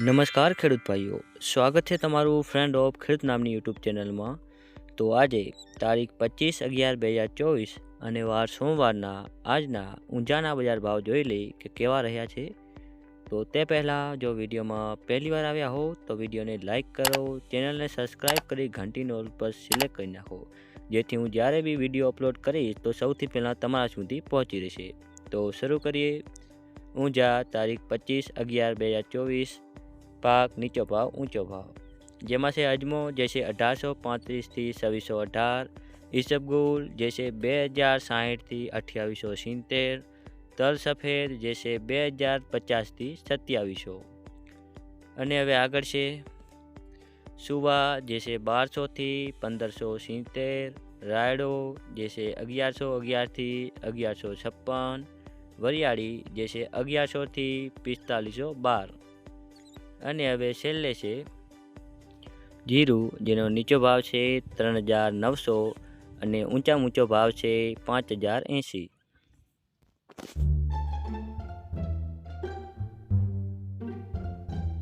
નમસ્કાર ખેડૂત ભાઈઓ, સ્વાગત છે તમારું ફ્રેન્ડ ઓફ ખેડૂત નામની યુટ્યુબ ચેનલમાં. તો આજે તારીખ પચીસ અગિયાર બે હજાર ચોવીસ અને વાર સોમવારના આજના ઊંઝાના બજાર ભાવ જોઈ લઈ કે કેવા રહ્યા છે. તો તે પહેલાં જો વિડીયોમાં પહેલી વાર આવ્યા હો, તો વિડીયોને લાઇક કરો, ચેનલને સબસ્ક્રાઈબ કરી ઘંટીનો ઓલ પર સિલેક્ટ કરી નાખો. જેથી હું જ્યારે બી વીડિયો અપલોડ કરીશ, તો સૌથી પહેલાં તમારા સુધી પહોંચી રહેશે. તો શરૂ કરીએ. ઊંઝા તારીખ પચીસ અગિયાર બે હજાર ચોવીસ પાક, નીચો ભાવ, ઊંચો ભાવ. જેમાં છે અજમો, જે અઢારસો પાંત્રીસથી છવ્વીસો અઢાર. ઈસબગુલ જે બે હજાર સાહીઠથી અઠ્યાવીસો સિત્તેર. તલ સફેદ, જે બે હજાર પચાસથી સત્યાવીસો. અને હવે આગળ છે સુવા, જે બારસોથી પંદરસો સિત્તેર. રાયડો, જે અગિયારસો અગિયારથી અગિયારસો છપ્પન. વરિયાળી, જે છે અગિયારસોથી પિસ્તાલીસો બાર. અને હવે છેલ્લે છે, જીરું, જેનો નીચો ભાવ છે ત્રણ હજાર નવસો અને ઊંચા ઊંચો ભાવ છે પાંચ હજાર એંસી